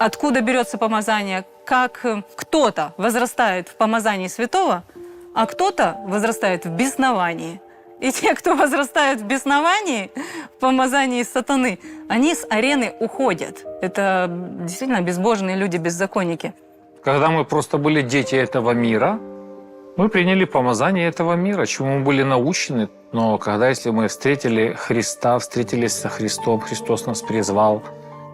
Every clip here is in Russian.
откуда берется помазание, как э, кто-то возрастает в помазании святого, а кто-то возрастает в бесновании. И те, кто возрастает в бесновании, в помазании сатаны, они с арены уходят. Это действительно безбожные люди, беззаконники. Когда мы просто были дети этого мира, мы приняли помазание этого мира, чему мы были научены. Но когда, если мы встретили Христа, встретились со Христом, Христос нас призвал,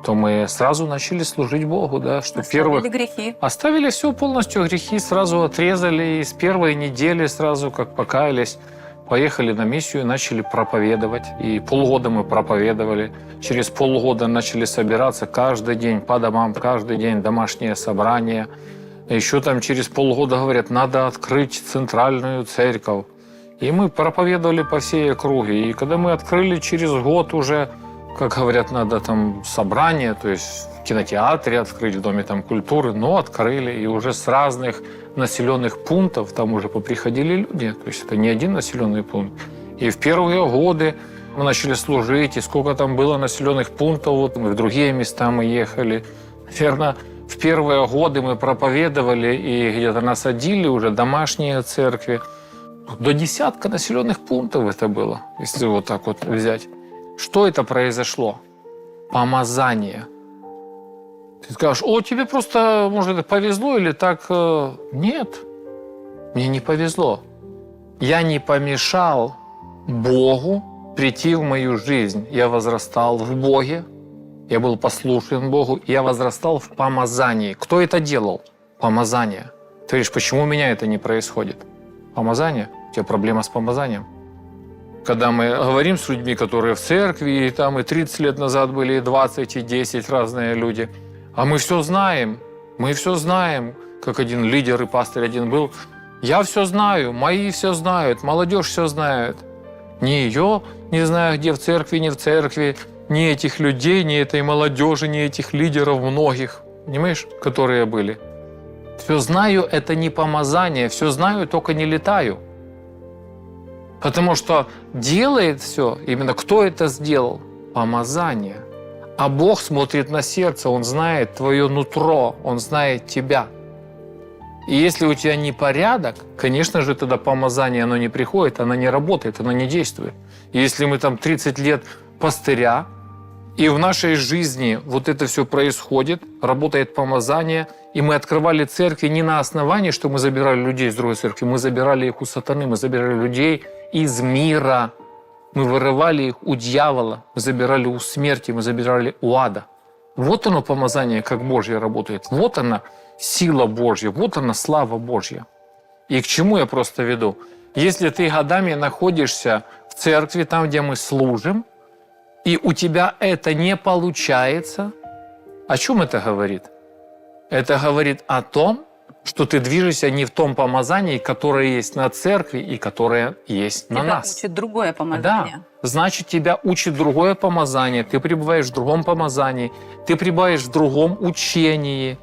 то мы сразу начали служить Богу, да, что первых... Оставили грехи. Оставили все полностью, грехи сразу отрезали, и с первой недели сразу, как покаялись, поехали на миссию и начали проповедовать. И полгода мы проповедовали. Через полгода начали собираться каждый день по домам, каждый день домашнее собрание. Еще там через полгода говорят, надо открыть центральную церковь. И мы проповедовали по всей округе. И когда мы открыли через год уже, как говорят, надо там собрание, то есть в кинотеатре открыть, в Доме там культуры, но открыли. И уже с разных населенных пунктов там уже поприходили люди. То есть это не один населенный пункт. И в первые годы мы начали служить, и сколько там было населенных пунктов, вот мы в другие места мы ехали. Наверное, в первые годы мы проповедовали и где-то насадили уже домашние церкви. До десятка населенных пунктов это было, если вот так вот взять. Что это произошло? Помазание. Ты скажешь, о, тебе просто, может, повезло или так? э, Нет, мне не повезло. Я не помешал Богу прийти в мою жизнь. Я возрастал в Боге, я был послушен Богу, я возрастал в помазании. Кто это делал? Помазание. Ты говоришь, почему у меня это не происходит? Помазание? У тебя проблема с помазанием. Когда мы говорим с людьми, которые в церкви, и там и 30 лет назад были, и 20, и 10 разные люди, а мы все знаем, мы все знаем, как один лидер и пастырь один был. Я все знаю, мои все знают, молодежь все знает. Ни ее не знаю, где в церкви, не в церкви, ни этих людей, ни этой молодежи, ни этих лидеров многих, понимаешь, которые были. Все знаю, это не помазание, все знаю, только не летаю. Потому что делает все, именно кто это сделал? Помазание. А Бог смотрит на сердце, Он знает твое нутро, Он знает тебя. И если у тебя непорядок, конечно же, тогда помазание, оно не приходит, оно не работает, оно не действует. Если мы там 30 лет пастыря, и в нашей жизни вот это все происходит, работает помазание, и мы открывали церкви не на основании, что мы забирали людей из другой церкви, мы забирали их у сатаны, мы забирали людей из мира, мы вырывали их у дьявола, мы забирали у смерти, мы забирали у ада. Вот оно помазание, как Божье работает. Вот она сила Божья, вот она слава Божья. И к чему я просто веду? Если ты годами находишься в церкви, там, где мы служим, и у тебя это не получается, о чем это говорит? Это говорит о том, что ты движешься не в том помазании, которое есть на церкви и которое есть на Тебя нас. учит другое Да, помазание. значит, тебя учит другое помазание, ты пребываешь в другом помазании, ты пребываешь в другом учении,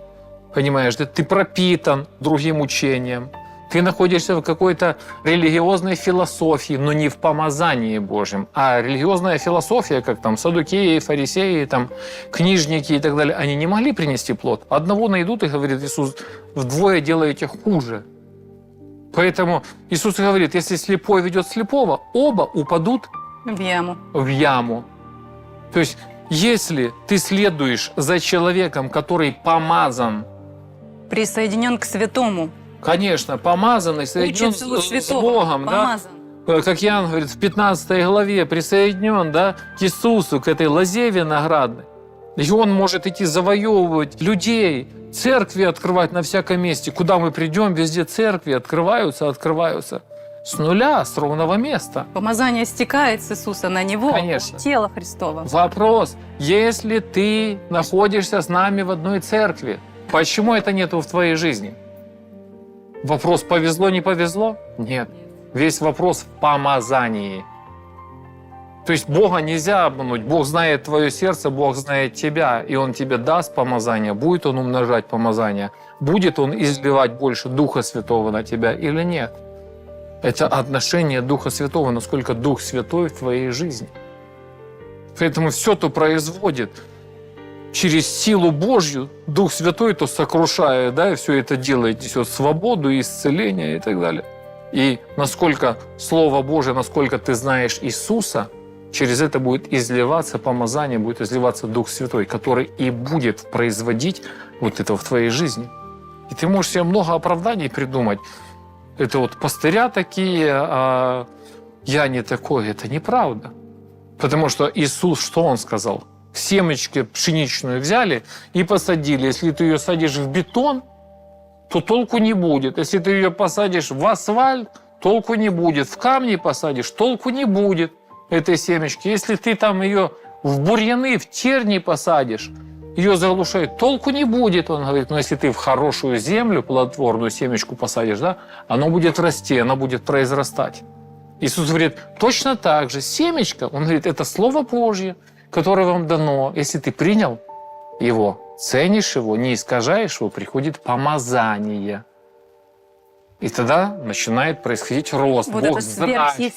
понимаешь, да? ты пропитан другим учением, ты находишься в какой-то религиозной философии, но не в помазании Божьем, а религиозная философия, как там садукеи, фарисеи, там, книжники и так далее, они не могли принести плод. Одного найдут и говорит Иисус, вдвое делаете хуже. Поэтому Иисус говорит, если слепой ведет слепого, оба упадут В яму. в яму. То есть, если ты следуешь за человеком, который помазан, Присоединен к святому. Конечно, помазанный, соединен с. Богом, да, Помазан. Э, как Иоанн говорит, в 15 главе присоединен да, к Иисусу, к этой лозе виноградной. И он может идти завоевывать людей, церкви открывать на всяком месте. Куда мы придем, везде церкви открываются, открываются. С нуля, с ровного места. Помазание стекает с Иисуса на него, Конечно. тело Христово. Вопрос, если ты находишься с нами в одной церкви, почему это нету в твоей жизни? Вопрос, повезло, не повезло? Нет. Весь вопрос в помазании. То есть Бога нельзя обмануть. Бог знает твое сердце, Бог знает тебя, и Он тебе даст помазание. Будет Он умножать помазание? Будет Он изливать больше Духа Святого на тебя или нет? Это отношение Духа Святого, насколько Дух Святой в твоей жизни. Поэтому все, то производит через силу Божью Дух Святой то сокрушает, да, и все это делает, несет свободу, исцеление и так далее. И насколько Слово Божие, насколько ты знаешь Иисуса, через это будет изливаться помазание, будет изливаться Дух Святой, который и будет производить вот это в твоей жизни. И ты можешь себе много оправданий придумать. Это вот пастыря такие, а я не такой. Это неправда. Потому что Иисус, что Он сказал? Семечки пшеничную взяли и посадили. Если ты ее садишь в бетон, то толку не будет. Если ты ее посадишь в асфальт, толку не будет. В камни посадишь, толку не будет этой семечки. Если ты там ее в бурьяны, в тернии посадишь, ее заглушает, толку не будет, он говорит. Но если ты в хорошую землю, плодотворную семечку посадишь, да, оно будет расти, оно будет произрастать. Иисус говорит, точно так же, семечко, он говорит, это Слово Божье, которое вам дано. Если ты принял его, ценишь его, не искажаешь его, приходит помазание. И тогда начинает происходить рост. Вот Бог это взращивает,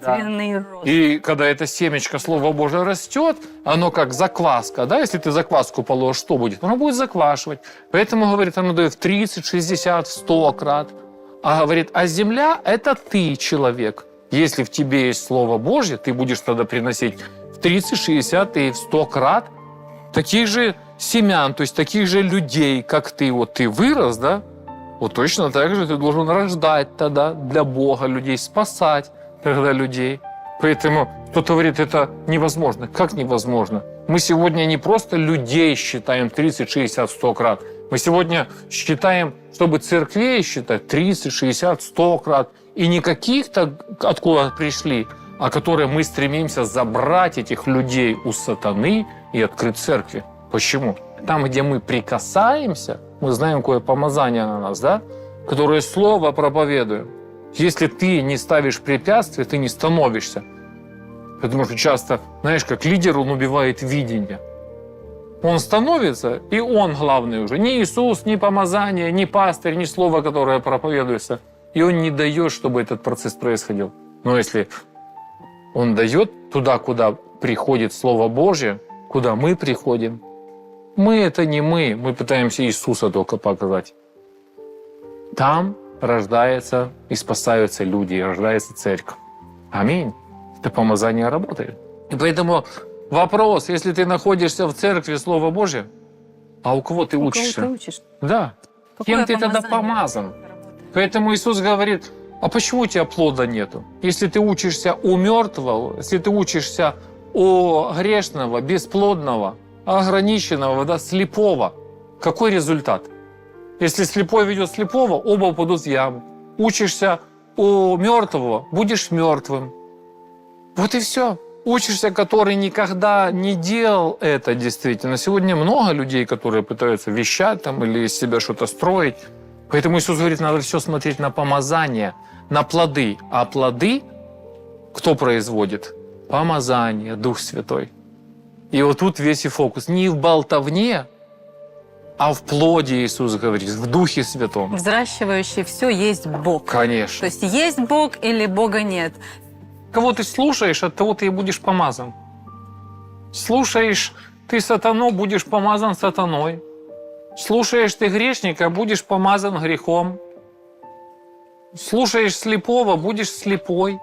да. сверхъестественный рост. И когда это семечко Слова Божие растет, оно как закваска, да, если ты закваску положишь, что будет? Оно будет заквашивать. Поэтому, говорит, оно дает в 30, 60, в 100 крат. А говорит, а земля – это ты, человек. Если в тебе есть Слово Божье, ты будешь тогда приносить 30, 60 и в 100 крат таких же семян, то есть таких же людей, как ты. Вот ты вырос, да? Вот точно так же ты должен рождать тогда для Бога людей, спасать тогда людей. Поэтому кто-то говорит, это невозможно. Как невозможно? Мы сегодня не просто людей считаем 30, 60, 100 крат. Мы сегодня считаем, чтобы церквей считать 30, 60, 100 крат. И не каких-то, откуда пришли, а которые мы стремимся забрать этих людей у сатаны и открыть церкви. Почему? Там, где мы прикасаемся, мы знаем, какое помазание на нас, да? Которое слово проповедуем. Если ты не ставишь препятствия, ты не становишься. Потому что часто, знаешь, как лидер, он убивает видение. Он становится, и он главный уже. Ни Иисус, ни помазание, ни пастырь, ни слово, которое проповедуется. И он не дает, чтобы этот процесс происходил. Но если он дает туда, куда приходит Слово Божье, куда мы приходим, мы это не мы, мы пытаемся Иисуса только показать. Там рождается и спасаются люди, и рождается церковь. Аминь. Это помазание работает. И поэтому вопрос, если ты находишься в церкви Слова Божье, а у кого ты У кого учишься? ты учишь? Да. Какое Кем ты тогда помазан? работает? Поэтому Иисус говорит, а почему у тебя плода нету? Если ты учишься у мертвого, если ты учишься у грешного, бесплодного, ограниченного, да, слепого, какой результат? Если слепой ведет слепого, оба упадут в яму. Учишься у мертвого, будешь мертвым. Вот и все. Учишься, который никогда не делал это действительно. Сегодня много людей, которые пытаются вещать там или из себя что-то строить. Поэтому Иисус говорит, надо все смотреть на помазание, на плоды. А плоды кто производит? Помазание, Дух Святой. И вот тут весь и фокус. Не в болтовне, а в плоде Иисус говорит, в Духе Святом. Взращивающий все есть Бог. То Конечно. есть есть Бог или Бога нет. Кого ты слушаешь, от того ты и будешь помазан. Слушаешь ты сатану, будешь помазан сатаной. Слушаешь ты грешника, будешь помазан грехом. Слушаешь слепого, будешь слепой.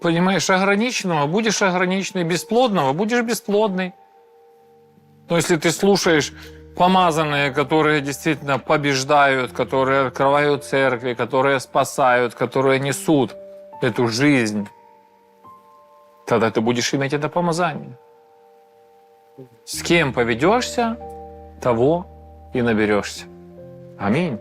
Понимаешь, ограниченного будешь ограниченный, бесплодного будешь бесплодный. Но если ты слушаешь помазанные, которые действительно побеждают, которые открывают церкви, которые спасают, которые несут эту жизнь, тогда ты будешь иметь это помазание. С кем поведешься, того и наберешься. Аминь.